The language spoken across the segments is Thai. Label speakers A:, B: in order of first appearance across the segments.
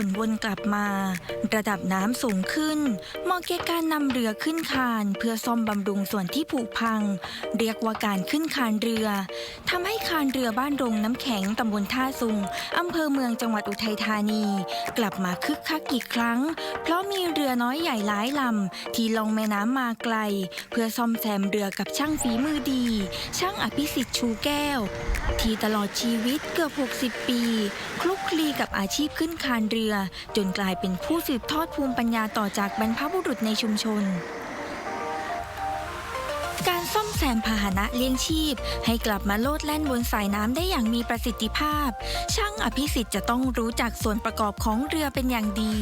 A: ฝนวนกลับมา ระดับน้ำสูงขึ้นมาะแก่การนำเรือขึ้นคานเพื่อซ่อมบำรุงส่วนที่ผุพัง เรียกว่าการขึ้นคานเรือทำให้คานเรือบ้านโรงน้ำแข็งตำบลท่าซุงอำเภอเมืองจังหวัดอุทัยธานี กลับมาคึกคักอีกครั้ง เพราะมีเรือน้อยใหญ่หลายลำที่ลงแม่น้ำมาไกล เพื่อซ่อมแซมเรือกับช่างฝีมือดี ช่างอภิสิทธิ์ชูแก้ว ที่ตลอดชีวิตเกือบ 60 ปี คลุกคลีกับอาชีพขึ้นคานเรือจนกลายเป็นผู้สืบทอดภูมิปัญญาต่อจากบรรพบุรุษในชุมชน การซ่อมแซมพาหนะเลี้ยงชีพ ให้กลับมาโลดแล่นบนสายน้ำได้อย่างมีประสิทธิภาพ ช่างอภิสิทธิ์จะต้องรู้จักส่วนประกอบของเรือเป็นอย่างดี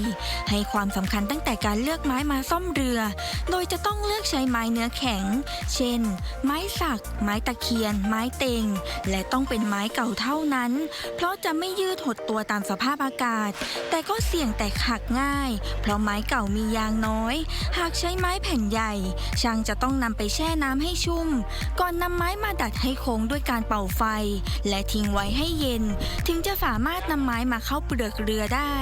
A: ให้ความสำคัญตั้งแต่การเลือกไม้มาซ่อมเรือ โดยจะต้องเลือกใช้ไม้เนื้อแข็ง เช่น ไม้สัก ไม้ตะเคียน ไม้เต็ง และต้องเป็นไม้เก่าเท่านั้น เพราะจะไม่ยืดหดตัวตามสภาพอากาศ แต่ก็เสี่ยงแตกหักง่าย เพราะไม้เก่ามียางน้อย หากใช้ไม้แผ่นใหญ่ ช่างจะต้องนำไปแช่น้ำ้ำให้ชุ่ม ก่อนนำไม้มาดัดให้โค้งด้วยการเป่าไฟ และทิ้งไว้ให้เย็น ถึงจะสามารถนำไม้มาเข้าเปลือกเรือได้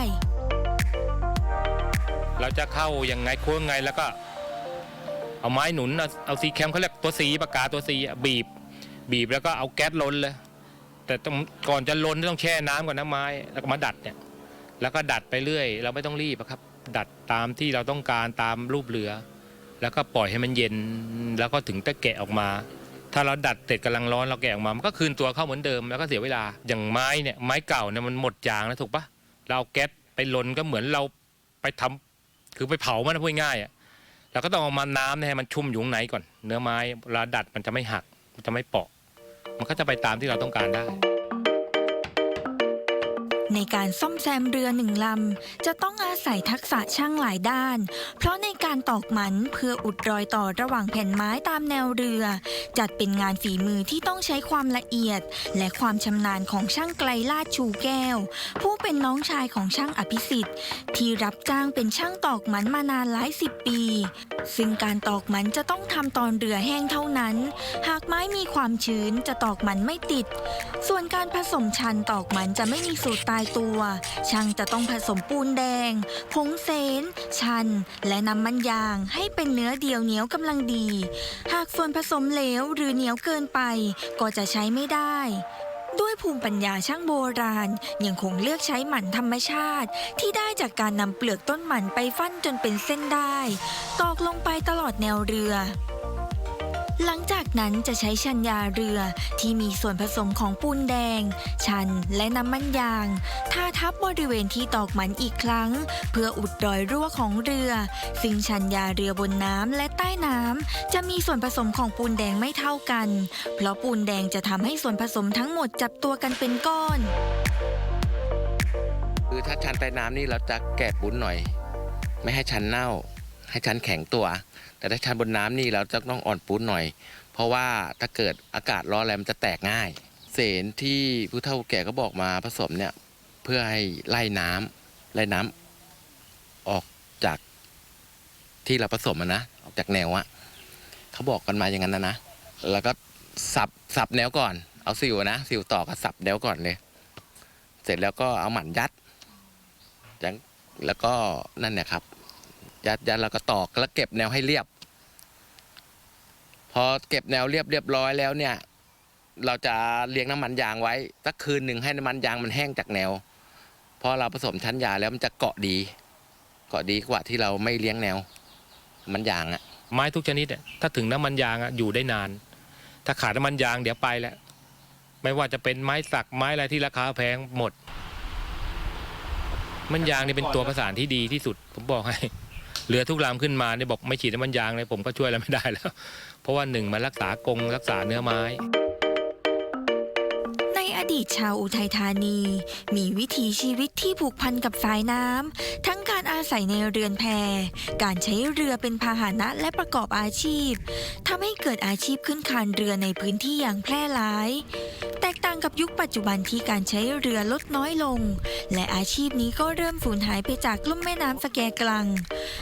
B: เราจะเข้ายังไงโค้งไงแล้วก็ เอาไม้หนุนเอาเอาซีแคมเขาเรียกตัวซีปากกาตัวซีอะบีบ บีบแล้วก็เอาแก๊สล้นเลย แต่ต้องก่อนจะล้นต้องแช่น้ำก่อนนะไม้แล้วก็มาดัดเนี่ยแล้วก็ดัดไปเรื่อย เราไม่ต้องรีบอะครับ ดัดตามที่เราต้องการตามรูปเรือ แล้วก็ปล่อยให้มันเย็นแล้วก็ถึงจะแกะออกมา ถ้าเราดัดเสร็จกำลังร้อนเราแกะออกมามันก็คืนตัวเข้าเหมือนเดิมแล้วก็เสียเวลาอย่างไม้เนี่ยไม้เก่าเนี่ยมันหมดยางแล้วถูกปะเราแก๊สไปลนก็เหมือนเราไปทำคือไปเผามันนะพูดง่ายๆอะเราก็ต้องเอามาน้ำให้มันชุ่มอยู่ข้างในก่อน เนื้อไม้เวลาดัดมันจะไม่หักมันจะไม่เปาะ มันก็จะไปตามที่เราต้องการได้
A: ในการซ่อมแซมเรือหนึ่งลำ จะต้องอาศัยทักษะช่างหลายด้าน เพราะในการตอกหมันเพื่ออุดรอยต่อระหว่างแผ่นไม้ตามแนวเรือ จัดเป็นงานฝีมือที่ต้องใช้ความละเอียด และความชำนาญของช่างไกลลาดชูแก้ว ผู้เป็นน้องชายของช่างอภิสิทธิ์ ที่รับจ้างเป็นช่างตอกหมันมานานหลายสิบปี ซึ่งการตอกหมันจะต้องทำตอนเรือแห้งเท่านั้น หากไม้มีความชื้นจะตอกหมันไม่ติด ส่วนการผสมชันตอกหมันจะไม่มีสูตรตายตัว ช่างจะต้องผสมปูนแดง ผงเซน ชัน และน้ำมันยางให้เป็นเนื้อเดียวเหนียวกำลังดี หากส่วนผสมเหลวหรือเหนียวเกินไป ก็จะใช้ไม่ได้ ด้วยภูมิปัญญาช่างโบราณ ยังคงเลือกใช้หมันธรรมชาติ ที่ได้จากการนำเปลือกต้นหมันไปฟั่นจนเป็นเส้นได้ ตอกลงไปตลอดแนวเรือ หลังจากนั้นจะใช้ชันยาเรือที่มีส่วนผสมของปูนแดง ชันและน้ำมันยาง ทาทับบริเวณที่ตอกหมันอีกครั้ง เพื่ออุดรอยรั่วของเรือ ซึ่งชันยาเรือบนน้ำและใต้น้ำจะมีส่วนผสมของปูนแดงไม่เท่ากัน เพราะปูนแดงจะทำให้ส่วนผสมทั้งหมดจับตัวกันเป็นก้อน
C: คือถ้าชันใต้น้ำนี่เราจะแกะปูนหน่อย ไม่ให้ชันเน่า ให้ชั้นแข็งตัว แต่ถ้าชั้นบนน้ำนี่เราจะต้องอ่อนปูนหน่อย เพราะว่าถ้าเกิดอากาศร้อนอะไรมันจะแตกง่าย เศษที่ผู้เฒ่าแก่ก็บอกมาผสมเนี่ยเพื่อให้ไล่น้ำไล่น้ำออกจากที่เราผสมนะออกจากแนวอะเขาบอกกันมาอย่างนั้นนะนะแล้วก็สับสับแนวก่อน เอาสิวนะสิวต่อก็สับแนวก่อนเลย เสร็จแล้วก็เอาหมันยัดแล้วก็นั่นเนี่ยครับ ยัดยัดแล้วก็ตอกแล้วเก็บแนวให้เรียบ พอเก็บแนวเรียบเรียบร้อยแล้วเนี่ย เราจะเลี้ยงน้ำมันยางไว้สักคืนหนึ่งให้น้ำมันยางมันแห้งจากแนวพอเราผสมชั้นยาแล้วมันจะเกาะดี เกาะดีกว่าที่เราไม่เลี้ยงแนว มันยางอะ
B: ไม้ทุกชนิดถ้าถึงน้ำมันยางอะอยู่ได้นาน ถ้าขาดน้ำมันยางเดี๋ยวไปแล้วไม่ว่าจะเป็นไม้สักไม้อะไรที่ราคาแพงหมด มันยางนี่เป็นตัวประสานที่ดีที่สุด ผมบอกให้ เรือทุกลำขึ้นมาเนี่ยบอกไม่ฉีดน้ำมันยางเลยผมก็ช่วยอะไรไม่ได้แล้ว เพราะว่าหนึ่งมันรักษากรงรักษาเนื้อไม้
A: ในอดีตชาวอุทัยธานี มีวิถีชีวิตที่ผูกพันกับสายน้ำทั้งการอาศัยในเรือนแพ การใช้เรือเป็นพาหนะและประกอบอาชีพทำให้เกิดอาชีพขึ้นคานเรือในพื้นที่อย่างแพร่หลาย แตกต่าง กับยุคปัจจุบันที่การใช้เรือลดน้อยลง และอาชีพนี้ก็เริ่มสูญหายไปจากลุ่มแม่น้ำสแกกลัง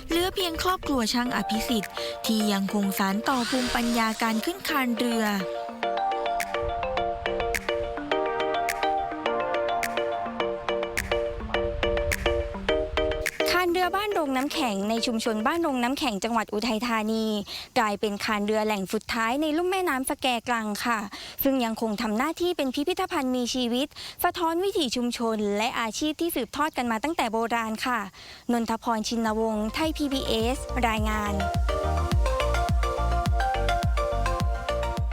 A: เหลือเพียงครอบครัวช่างอภิสิทธิ์ที่ยังคงสานต่อภูมิปัญญาการขึ้นคานเรือ
D: โรงน้ำแข็งในชุมชนบ้านโรงน้ำแข็งจังหวัดอุทัยธานี กลายเป็นคานเรือแหล่งสุดท้ายในลุ่มแม่น้ำสแกกลังค่ะ ซึ่งยังคงทำหน้าที่เป็นพิพิธภัณฑ์มีชีวิต สะท้อนวิถีชุมชน และอาชีพที่สืบทอดกันมาตั้งแต่โบราณค่ะ นนทพรชินวงศ์ไทย PBS รายงาน